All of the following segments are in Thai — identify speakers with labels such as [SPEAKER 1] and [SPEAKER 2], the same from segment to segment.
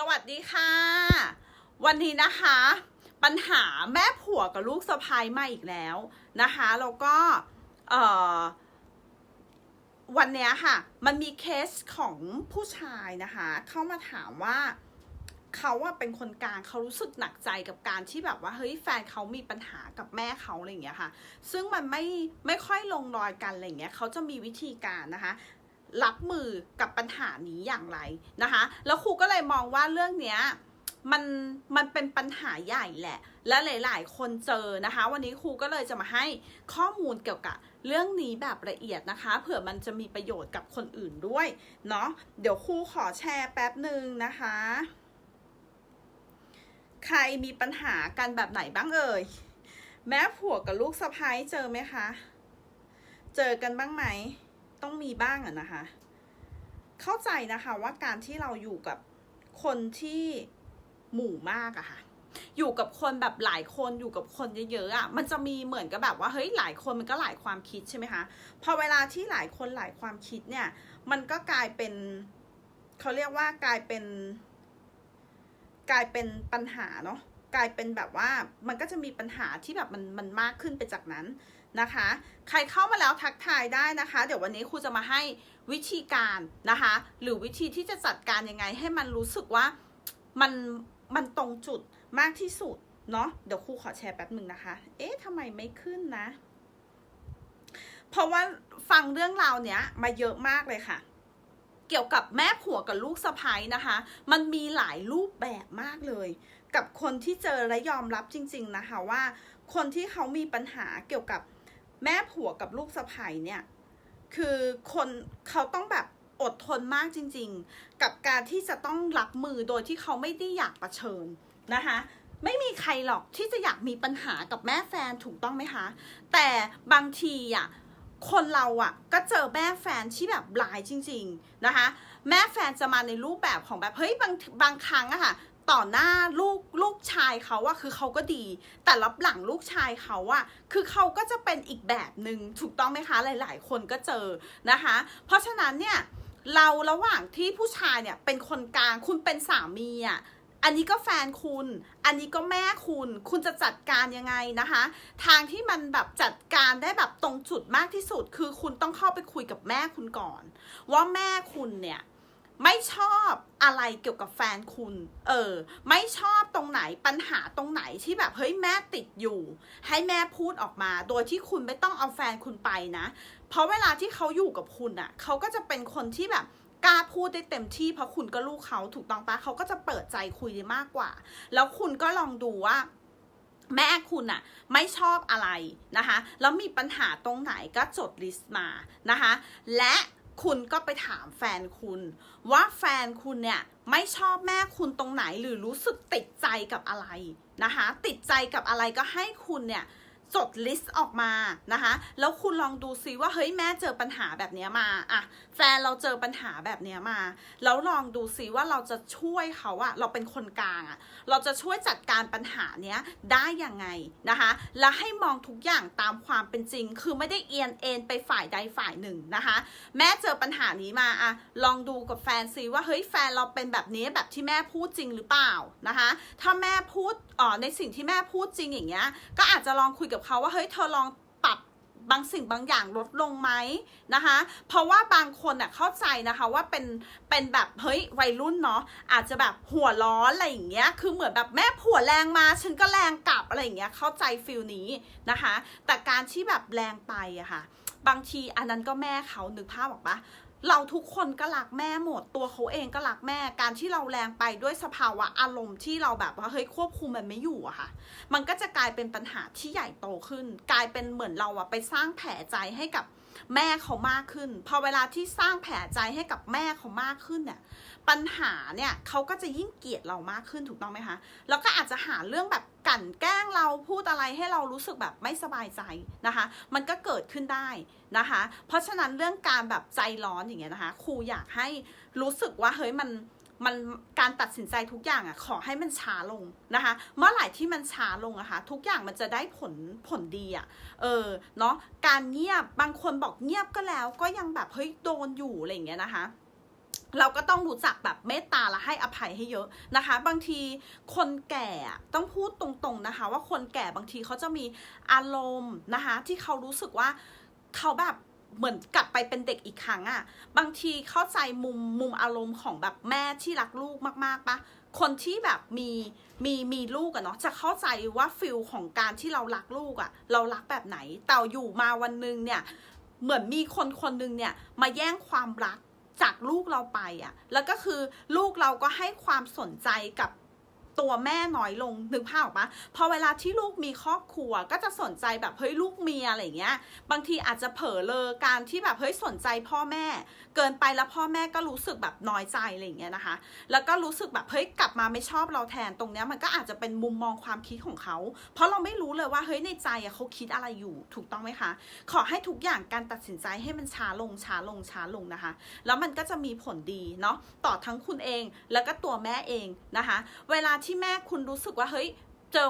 [SPEAKER 1] สวัสดีค่ะ วันนี้นะคะ ปัญหาแม่ผัวกับลูกสะพ้ายมาอีกแล้วนะคะแล้วก็เอ่อวันเนี้ยค่ะ มันมีเคสของผู้ชายนะคะ เข้ามาถามว่าเขาว่าเป็นคนกลางเขารู้สึกหนักใจกับการที่แบบว่าเฮ้ยแฟนเขามีปัญหากับแม่เขาอะไรอย่างเงี้ยค่ะ ซึ่งมันไม่ไม่ค่อยลงรอยกันอะไรอย่างเงี้ยเขาจะมีวิธีการนะคะ รับมือกับปัญหานี้อย่างไรนะคะ แล้วครูก็เลยมองว่าเรื่องเนี้ยมันมันเป็นปัญหาใหญ่แหละ และหลาย ๆ คนเจอนะคะ วันนี้ครูก็เลยจะมาให้ข้อมูลเกี่ยวกับเรื่องนี้แบบละเอียดนะคะ เผื่อมันจะมีประโยชน์กับคนอื่นด้วยเนาะเดี๋ยวครูขอแชร์แป๊บหนึ่งนะคะ ใครมีปัญหากันแบบไหนบ้างเอ่ยแม่ผัวกับลูกสะพ้ายเจอไหมคะ เจอกันบ้างไหม ต้องมีบ้างอะนะคะ เข้าใจนะคะว่าการที่เราอยู่กับคนที่หมู่มากอะค่ะ อยู่กับคนแบบหลายคนอยู่กับคนเยอะๆอะมันจะมีเหมือนกับแบบว่าเฮ้ยหลายคนมันก็หลายความคิดใช่ไหมคะ พอเวลาที่หลายคนหลายความคิดเนี่ย มันก็กลายเป็นเขาเรียกว่ากลายเป็น กลายเป็นปัญหาเนาะกลายเป็นแบบว่ามันก็จะมีปัญหาที่แบบมันมันมากขึ้นไปจากนั้น นะคะ ใครเข้ามาแล้วทักทายได้นะคะ เดี๋ยววันนี้ครูจะมาให้วิธีการนะคะ หรือวิธีที่จะจัดการยังไง ให้มันรู้สึกว่ามันมันตรงจุดมากที่สุดเนาะเดี๋ยวครูขอแชร์แป๊บหนึ่งนะคะ เอ๊ะทำไมไม่ขึ้นนะ เพราะว่าฟังเรื่องราวเนี้ยมาเยอะมากเลยค่ะ เกี่ยวกับแม่ผัวกับลูกสะใภ้นะคะ มันมีหลายรูปแบบมากเลย กับคนที่เจอและยอมรับจริง ๆนะคะว่า คนที่เขามีปัญหาเกี่ยวกับ แม่ผัวกับลูกสะใภ้เนี่ย คือคนเขาต้องแบบอดทนมากจริง ๆ กับการที่จะต้องรับมือโดยที่เขาไม่ได้อยากประเชิญนะคะไม่มีใครหรอกที่จะอยากมีปัญหากับแม่แฟนถูกต้องไหมคะ แต่บางทีอะคนเราอะก็เจอแม่แฟนที่แบบร้ายจริง ๆนะคะ แม่แฟนจะมาในรูปแบบของแบบเฮ้ยบางบางครั้งอะค่ะ ต่อหน้าลูกลูกชายเขาอะคือเขาก็ดี แต่รับหลังลูกชายเขาอะคือเขาก็จะเป็นอีกแบบหนึ่งถูกต้องไหมคะหลาย ๆ คนก็เจอนะคะ เพราะฉะนั้นเนี่ยเราระหว่างที่ผู้ชายเนี่ยเป็นคนกลางคุณเป็นสามีอะอันนี้ก็แฟนคุณ อันนี้ก็แม่คุณ คุณจะจัดการยังไงนะคะ ทางที่มันแบบจัดการได้แบบตรงจุดมากที่สุด คือคุณต้องเข้าไปคุยกับแม่คุณก่อน ว่าแม่คุณเนี่ย ไม่ชอบอะไรเกี่ยวกับแฟนคุณ เออ ไม่ชอบตรงไหนปัญหาตรงไหนที่แบบเฮ้ยแม่ติดอยู่ ให้แม่พูดออกมา โดยที่คุณไม่ต้องเอาแฟนคุณไปนะ เพราะเวลาที่เขาอยู่กับคุณอะ่ะ เขาก็จะเป็นคนที่แบบกล้าพูดได้เต็มที่เพราะคุณก็ลูกเขาถูกต้องปะเขาก็จะเปิดใจคุยได้มากกว่า แล้วคุณก็ลองดูว่าแม่คุณอะไม่ชอบอะไรนะคะ แล้วมีปัญหาตรงไหนก็จดลิสต์มานะคะ และ คุณก็ไปถามแฟนคุณ ว่าแฟนคุณเนี่ยไม่ชอบแม่คุณตรงไหนหรือรู้สึกติดใจกับอะไรนะคะ ติดใจกับอะไรก็ให้คุณเนี่ย จดลิสต์ออกมานะคะ แล้วคุณลองดูซิว่าเฮ้ยแม่เจอปัญหาแบบนี้มาอะแฟนเราเจอปัญหาแบบนี้มา แล้วลองดูซิว่าเราจะช่วยเขาอะเราเป็นคนกลางอะเราจะช่วยจัดการปัญหาเนี้ยได้ยังไงนะคะ และให้มองทุกอย่างตามความเป็นจริง คือไม่ได้เอียนเอ็นไปฝ่ายใดฝ่ายหนึ่งนะคะ แม่เจอปัญหานี้มาอะลองดูกับแฟนซิว่าเฮ้ยแฟนเราเป็นแบบนี้แบบที่แม่พูดจริงหรือเปล่านะคะ ถ้าแม่พูดอ๋อในสิ่งที่แม่พูดจริงอย่างเงี้ยก็อาจจะลองคุยกับเขาว่าเฮ้ยเธอลองปรับบางสิ่งบางอย่างลดลงไหมนะคะ เพราะว่าบางคนอะเข้าใจนะคะว่าเป็นเป็นแบบเฮ้ยวัยรุ่นเนาะอาจจะแบบหัวร้อนอะไรอย่างเงี้ยคือเหมือนแบบแม่ผัวแรงมาฉันก็แรงกลับอะไรอย่างเงี้ยเข้าใจฟิลนี้นะคะ แต่การที่แบบแรงไปอะค่ะบางทีอันนั้นก็แม่เขานึกภาพออกปะ เราทุกคนก็รักแม่หมด ตัวเขาเองก็รักแม่ การที่เราแรงไปด้วยสภาวะอารมณ์ที่เราแบบว่าเฮ้ยควบคุมมันไม่อยู่อะค่ะ มันก็จะกลายเป็นปัญหาที่ใหญ่โตขึ้น กลายเป็นเหมือนเราอะไปสร้างแผลใจให้กับ แม่เขามากขึ้น พอเวลาที่สร้างแผลใจให้กับแม่เขามากขึ้นเนี่ยปัญหาเนี่ยเขาก็จะยิ่งเกลียดเรามากขึ้นถูกต้องไหมคะแล้วก็อาจจะหาเรื่องแบบกลั่นแกล้งเราพูดอะไรให้เรารู้สึกแบบไม่สบายใจนะคะ มันก็เกิดขึ้นได้นะคะ เพราะฉะนั้นเรื่องการแบบใจร้อนอย่างเงี้ยนะคะครูอยากให้รู้สึกว่าเฮ้ยมัน มันการตัดสินใจทุกอย่างอะขอให้มันช้าลงนะคะ เมื่อไหร่ที่มันช้าลงอะคะทุกอย่างมันจะได้ผลผลดีอะเออเนาะการเงียบบางคนบอกเงียบก็แล้ว ก็ยังแบบเฮ้ยโดนอยู่อะไรอย่างเงี้ยนะคะเราก็ต้องรู้จักแบบเมตตาและให้อภัยให้เยอะนะคะ บางทีคนแก่ต้องพูดตรงๆนะคะ ว่าคนแก่บางทีเขาจะมีอารมณ์นะคะ ที่เขารู้สึกว่าเขาแบบ เหมือนกลับไปเป็นเด็กอีกครั้งอะบางทีเข้าใจมุมมุมอารมณ์ของแบบแม่ที่รักลูกมากๆปะคนที่แบบมีมีมีลูกอะเนาะจะเข้าใจว่าฟิลของการที่เรารักลูกอะเรารักแบบไหนแต่อยู่มาวันหนึงเนี่ยเหมือนมีคนคนหนึ่งเนี่ยมาแย่งความรักจากลูกเราไปอะแล้วก็คือลูกเราก็ให้ความสนใจกับ ตัวแม่น้อยลงนึกภาพออกปะพอเวลาที่ลูกมีครอบครัวก็จะสนใจแบบเฮ้ยลูกเมียอะไรเงี้ย บางทีอาจจะเผลอเลอการที่แบบเฮ้ยสนใจพ่อแม่ เกินไปแล้วพ่อแม่ก็รู้สึกแบบน้อยใจอะไรเงี้ยนะคะ แล้วก็รู้สึกแบบเฮ้ยกลับมาไม่ชอบเราแทนตรงเนี้ยมันก็อาจจะเป็นมุมมองความคิดของเขา เพราะเราไม่รู้เลยว่าเฮ้ยในใจอะเขาคิดอะไรอยู่ถูกต้องไหมคะ ขอให้ทุกอย่างการตัดสินใจให้มันช้าลงช้าลงช้าลงนะคะ แล้วมันก็จะมีผลดีเนาะต่อทั้งคุณเองแล้วก็ตัวแม่เองนะคะ เวลาที่แม่คุณรู้สึกว่าเฮ้ยเจอ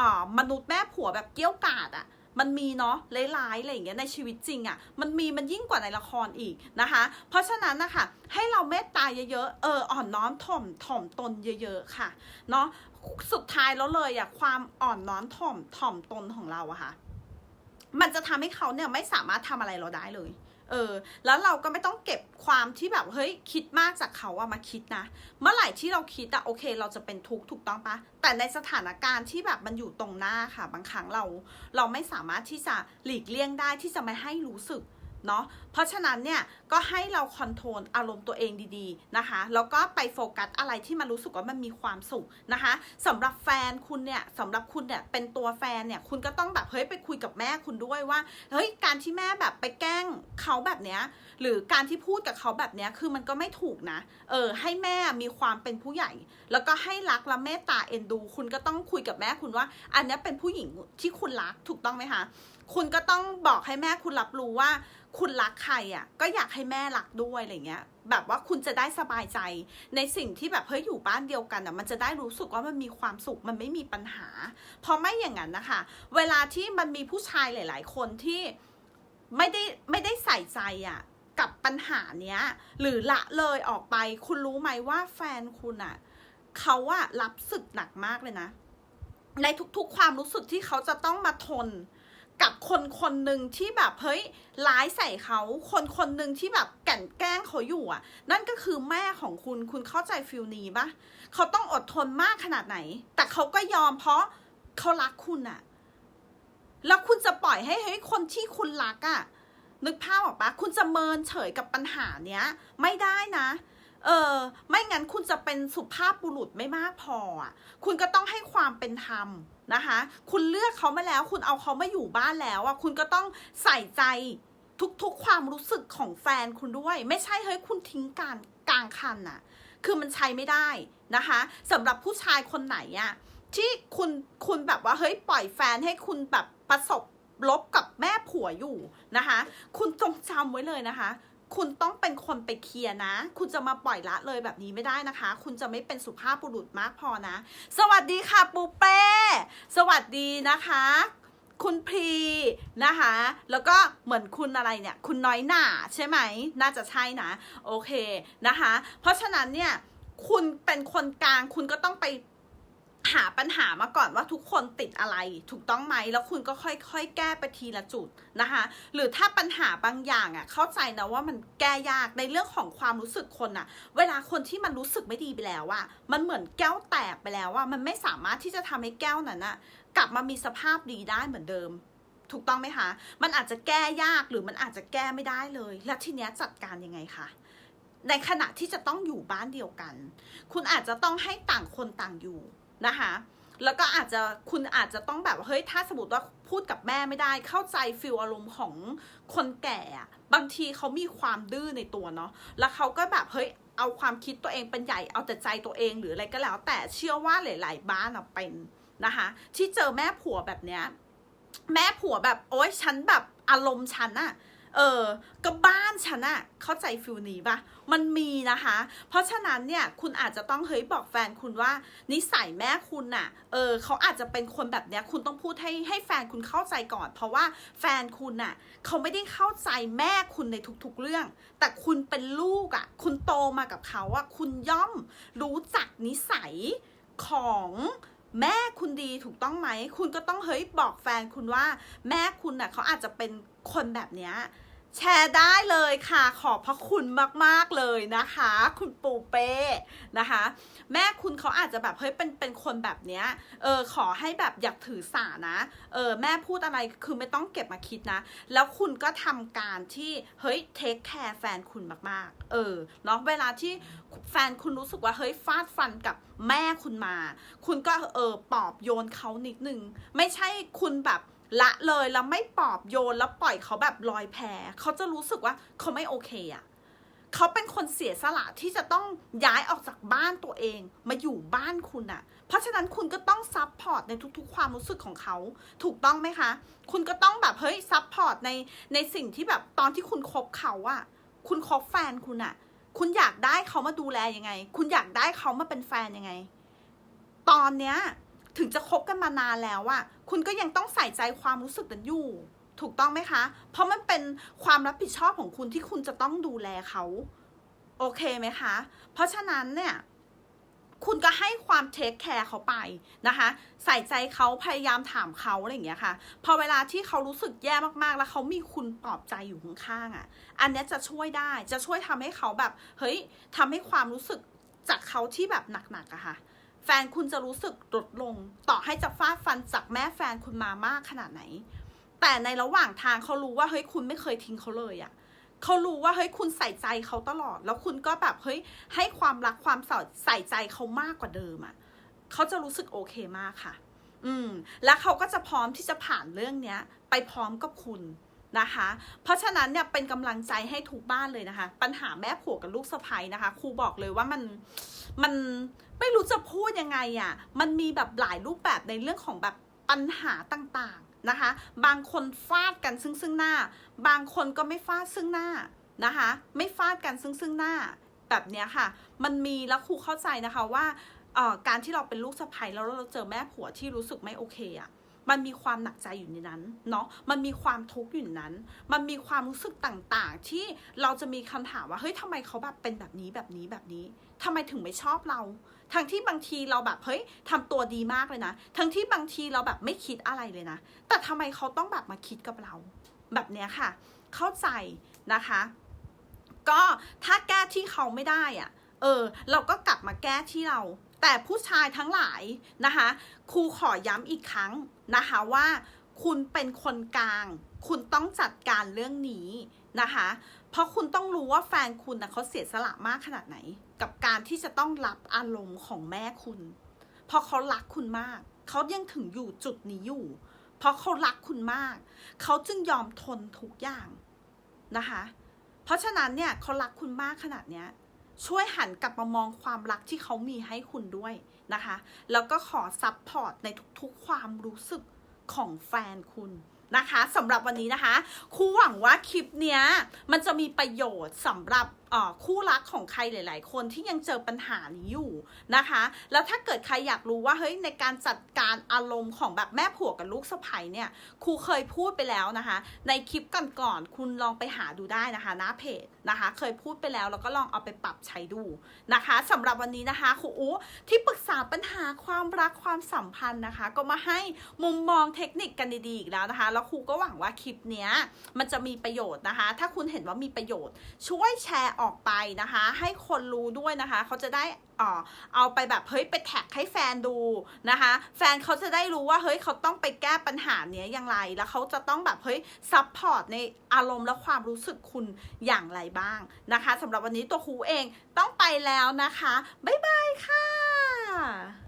[SPEAKER 1] อมนุษย์แม่ผัวแบบเกี้ยวกาดอะมันมีเนาะร้ายๆอะไรอย่างเงี้ยในชีวิตจริงอะมันมีมันยิ่งกว่าในละครอีกนะคะ เพราะฉะนั้นนะคะให้เราเมตตาเยอะๆเอออ่อนน้อมถ่อมถ่อมตนเยอะ ๆ ค่ะเนาะสุดท้ายแล้วเลยอะความอ่อนน้อมถ่อมถ่อมตนของเราอะค่ะ มันจะทำให้เขาเนี่ยไม่สามารถทำอะไรเราได้เลย เออ แล้วเราก็ไม่ต้องเก็บความที่แบบเฮ้ยคิดมากจากเขาอะมาคิดนะ เมื่อไหร่ที่เราคิดอะโอเค เราจะเป็นทุกข์ถูกต้องปะแต่ในสถานการณ์ที่แบบมันอยู่ตรงหน้าค่ะ บางครั้งเรา เราไม่สามารถที่จะหลีกเลี่ยงได้ที่จะไม่ให้รู้สึก เนาะเพราะฉะนั้นเนี่ยก็ให้เราคอนโทรลอารมณ์ตัวเองดีๆนะคะแล้วก็ไปโฟกัสอะไรที่มันรู้สึกว่ามันมีความสุขนะคะสำหรับแฟนคุณเนี่ยสำหรับคุณเนี่ยเป็นตัวแฟนเนี่ยคุณก็ต้องแบบเฮ้ยไปคุยกับแม่คุณด้วยว่าเฮ้ยการที่แม่แบบไปแกล้งเขาแบบเนี้ยหรือการที่พูดกับเขาแบบเนี้ยคือมันก็ไม่ถูกนะเออให้แม่มีความเป็นผู้ใหญ่ แล้วก็ให้รักและเมตตาเอ็นดู คุณก็ต้องคุยกับแม่คุณว่า อันนี้เป็นผู้หญิงที่คุณรักถูกต้องไหมคะ คุณก็ต้องบอกให้แม่คุณรับรู้ว่าคุณรักใครอะ ก็อยากให้แม่รักด้วยอะไรเงี้ย แบบว่าคุณจะได้สบายใจ ในสิ่งที่แบบเฮ้ยอยู่บ้านเดียวกันอะ มันจะได้รู้สึกว่ามันมีความสุขมันไม่มีปัญหาเพราะไม่อย่างนั้นนะคะ เวลาที่มันมีผู้ชายหลาย ๆ คนที่ไม่ได้ไม่ได้ใส่ใจอะกับปัญหาเนี้ย หรือละเลยออกไป คุณรู้ไหมว่าแฟนคุณอะเขาอะรับสึกหนักมากเลยนะ ในทุกๆความรู้สึกที่เขาจะต้องมาทน กับคนคนหนึ่งที่แบบเฮ้ยร้ายใส่เขาคนคนหนึ่งที่แบบแก่นแกล้งเขาอยู่อะ นั่นก็คือแม่ของคุณคุณเข้าใจฟิลนี้ปะเขาต้องอดทนมากขนาดไหน แต่เขาก็ยอมเพราะเขารักคุณอะ แล้วคุณจะปล่อยให้เฮ้ยคนที่คุณรักอะนึกภาพออกปะคุณจะเมินเฉยกับปัญหาเนี้ย ไม่ได้นะ เออ ไม่งั้นคุณจะเป็นสุภาพบุรุษไม่มากพออะ คุณก็ต้องให้ความเป็นธรรมนะคะ คุณเลือกเขามาแล้ว คุณเอาเขามาอยู่บ้านแล้วอะ คุณก็ต้องใส่ใจทุกๆ ความรู้สึกของแฟนคุณด้วย ไม่ใช่เฮ้ยคุณทิ้งการกลางคันน่ะ คือมันใช้ไม่ได้นะคะสำหรับผู้ชายคนไหนอะที่คุณคุณแบบว่าเฮ้ยปล่อยแฟนให้คุณแบบประสบลบกับแม่ผัวอยู่นะคะ คุณจงจำไว้เลยนะคะ คุณต้องเป็นคนไปเคลียร์นะ คุณจะมาปล่อยละเลยแบบนี้ไม่ได้นะคะ คุณจะไม่เป็นสุภาพบุรุษมากพอนะ สวัสดีค่ะปูเป้ สวัสดีนะคะ คุณพรีนะคะ แล้วก็เหมือนคุณอะไรเนี่ย คุณน้อยหน่าใช่ไหม น่าจะใช่นะ โอเคนะคะ เพราะฉะนั้นเนี่ย คุณเป็นคนกลาง คุณก็ต้องไป หาปัญหามาก่อนว่าทุกคนติดอะไร ถูกต้องไหมแล้วคุณก็ค่อยๆ แก้ไปทีละจุดนะคะ หรือถ้าปัญหาบางอย่างอะ เข้าใจนะว่ามันแก้ยากในเรื่องของความรู้สึกคนอะ เวลาคนที่มันรู้สึกไม่ดีไปแล้วอะมันเหมือนแก้วแตกไปแล้วอะมันไม่สามารถที่จะทำให้แก้วนั้นอะกลับมามีสภาพดีได้เหมือนเดิม ถูกต้องไหมคะ มันอาจจะแก้ยากหรือมันอาจจะแก้ไม่ได้เลย แล้วทีเนี้ยจัดการยังไงคะในขณะที่จะต้องอยู่บ้านเดียวกัน คุณอาจจะต้องให้ต่างคนต่างอยู่ นะคะแล้วก็อาจจะคุณอาจจะต้องแบบเฮ้ยถ้าสมมติว่าพูดกับแม่ไม่ได้ เข้าใจฟิลอารมณ์ของคนแก่บางทีเขามีความดื้อในตัวเนาะแล้วเขาก็แบบเฮ้ยเอาความคิดตัวเองเป็นใหญ่เอาแต่ใจตัวเองหรืออะไรก็แล้ว แต่เชื่อว่าหลาย ๆ บ้านเป็นนะคะ ที่เจอแม่ผัวแบบเนี้ยแม่ผัวแบบโอ๊ยฉันแบบอารมณ์ฉันอะ เออก็บ้านฉันอะเข้าใจฟิลนี้ปะมันมีนะคะ เพราะฉะนั้นเนี่ยคุณอาจจะต้องเฮ้ยบอกแฟนคุณว่า นิสัยแม่คุณน่ะ เออเขาอาจจะเป็นคนแบบเนี้ยคุณต้องพูดให้ให้แฟนคุณเข้าใจก่อน เพราะว่าแฟนคุณน่ะเขาไม่ได้เข้าใจแม่คุณในทุกๆเรื่อง แต่คุณเป็นลูกอะคุณโตมากับเขาอะคุณย่อมรู้จักนิสัยของ แม่คุณดีถูกต้องไหม คุณก็ต้องเฮ้ยบอกแฟนคุณว่า แม่คุณน่ะเขาอาจจะเป็นคนแบบเนี้ย แชร์ได้เลยค่ะ ขอบพระคุณมาก ๆ เลยนะคะ คุณปูเป้นะคะ แม่คุณเขาอาจจะแบบเฮ้ยเป็นเป็นคนแบบเนี้ยเออขอให้แบบอยากถือสานะเออแม่พูดอะไรคือไม่ต้องเก็บมาคิดนะ แล้วคุณก็ทำการที่เฮ้ยเทคแคร์แฟนคุณมาก ๆ เออเนาะเวลาที่แฟนคุณรู้สึกว่าเฮ้ยฟาดฟันกับแม่คุณมา คุณก็เออปอบโยนเขานิดนึง ไม่ใช่คุณแบบ ละเลยแล้วไม่ปอบโยนแล้วปล่อยเขาแบบลอยแพเขาจะรู้สึกว่าเขาไม่โอเคอะเขาเป็นคนเสียสละที่จะต้องย้ายออกจากบ้านตัวเอง มาอยู่บ้านคุณอะเพราะฉะนั้นคุณก็ต้องซับพอร์ตในทุกๆ ความรู้สึกของเขา ถูกต้องไหมคะ คุณก็ต้องแบบเฮ้ยซับพอร์ตในในสิ่งที่แบบตอนที่คุณคบเขาอะคุณคบแฟนคุณอะคุณอยากได้เขามาดูแลยังไง คุณอยากได้เขามาเป็นแฟนยังไง ตอนเนี้ย ถึงจะคบกันมานานแล้วอะคุณก็ยังต้องใส่ใจความรู้สึกนั้นอยู่ ถูกต้องไหมคะ เพราะมันเป็นความรับผิดชอบของคุณที่คุณจะต้องดูแลเขา โอเคไหมคะ เพราะฉะนั้นเนี่ยคุณก็ให้ความเทคแคร์เขาไปนะคะ ใส่ใจเขาพยายามถามเขาอะไรอย่างเงี้ยค่ะ พอเวลาที่เขารู้สึกแย่มากๆ แล้วเขามีคุณปลอบใจอยู่ข้างๆอะ่ะ อันนี้จะช่วยได้จะช่วยทำให้เขาแบบ เฮ้ยทำให้ความรู้สึกจากเขาที่แบบหนักๆอะค่ะ แฟนคุณจะรู้สึกลดลง ต่อให้จะฟาดฟันจากแม่แฟนคุณมามากขนาดไหน แต่ในระหว่างทางเขารู้ว่าเฮ้ยคุณไม่เคยทิ้งเขาเลยอะเขารู้ว่าเฮ้ยคุณใส่ใจเขาตลอด แล้วคุณก็แบบเฮ้ยให้ความรักความใส่ใจเขามากกว่าเดิมอะเขาจะรู้สึกโอเคมากค่ะ อืม แล้วเขาก็จะพร้อมที่จะผ่านเรื่องเนี้ย ไปพร้อมกับคุณนะคะ เพราะฉะนั้นเนี่ยเป็นกำลังใจให้ทุกบ้านเลยนะคะ ปัญหาแม่ผัวกับลูกสะใภ้นะคะ ครูบอกเลยว่ามันมัน ไม่รู้จะพูดยังไงอะ่ะ มันมีแบบหลายรูปแบบในเรื่องของแบบปัญหาต่างๆนะคะ บางคนฟาดกันซึ่งซึ่งหน้า บางคนก็ไม่ฟาดซึ่งหน้านะคะ ไม่ฟาดกันซึ่งซึ่งหน้าแบบเนี้ยค่ะ มันมีแล้วครูเข้าใจนะคะว่าเอ่อการที่เราเป็นลูกสะใภ้แล้วเราเจอแม่ผัวที่รู้สึกไม่โอเคอะ่ะมันมีความหนักใจอยู่ในนั้นเนาะ มันมีความทุกข์อยู่ในนั้น มันมีความรู้สึกต่างๆ ที่เราจะมีคำถามว่าเฮ้ยทำไมเขาแบบเป็นแบบนี้แบบนี้แบบนี้ ทำไมถึงไม่ชอบเรา ทั้งที่บางทีเราแบบเฮ้ยทำตัวดีมากเลยนะ ทั้งที่บางทีเราแบบไม่คิดอะไรเลยนะ แต่ทำไมเขาต้องแบบมาคิดกับเรา แบบเนี้ยค่ะ เข้าใจนะคะ ก็ถ้าแก้ที่เขาไม่ได้อะ เออ เราก็กลับมาแก้ที่เรา แต่ผู้ชายทั้งหลายนะคะ ครูขอย้ำอีกครั้งนะคะว่า คุณเป็นคนกลาง คุณต้องจัดการเรื่องนี้ นะคะ เพราะคุณต้องรู้ว่าแฟนคุณนะเขาเสียสละมากขนาดไหน กับการที่จะต้องรับอารมณ์ของแม่คุณ เพราะเขารักคุณมาก เขายังถึงอยู่จุดนี้อยู่ เพราะเขารักคุณมาก เขาจึงยอมทนทุกอย่างนะคะ เพราะฉะนั้นเนี่ยเขารักคุณมากขนาดเนี้ยช่วยหันกลับมามองความรักที่เขามีให้คุณด้วยนะคะ แล้วก็ขอซับพอร์ตในทุกๆความรู้สึกของแฟนคุณ นะคะสำหรับวันนี้นะคะครูหวังว่าคลิปเนี้ยมันจะมีประโยชน์สำหรับคู่รักของใครหลาย ๆ คนที่ยังเจอปัญหานี้อยู่นะคะ แล้วถ้าเกิดใครอยากรู้ว่าเฮ้ยในการจัดการอารมณ์ของแบบแม่ผัวกับลูกสะใภ้เนี่ยครูเคยพูดไปแล้วนะคะ ในคลิปก่อนๆคุณลองไปหาดูได้นะคะหน้าเพจ นะคะ เคยพูดไปแล้วแล้วก็ลองเอาไปปรับใช้ดูนะคะสำหรับวันนี้นะคะครูอูที่ปรึกษาปัญหาความรักความสัมพันธ์นะคะ ก็มาให้มุมมองเทคนิคกันดีๆอีกแล้วนะคะ แล้วครูก็หวังว่าคลิปเนี้ยมันจะมีประโยชน์นะคะ ถ้าคุณเห็นว่ามีประโยชน์ ช่วยแชร์ออกไปนะคะ ให้คนรู้ด้วยนะคะ เขาจะได้เออเอาไปแบบเฮ้ยไปแท็กให้แฟนดูนะคะ แฟนเขาจะได้รู้ว่าเฮ้ยเขาต้องไปแก้ปัญหาเนี้ยอย่างไร แล้วเขาจะต้องแบบเฮ้ยซัพพอร์ตในอารมณ์และความรู้สึกคุณอย่างไรบ้างนะคะสำหรับวันนี้ตัวครูเองต้องไปแล้วนะคะ บ๊ายบายค่ะ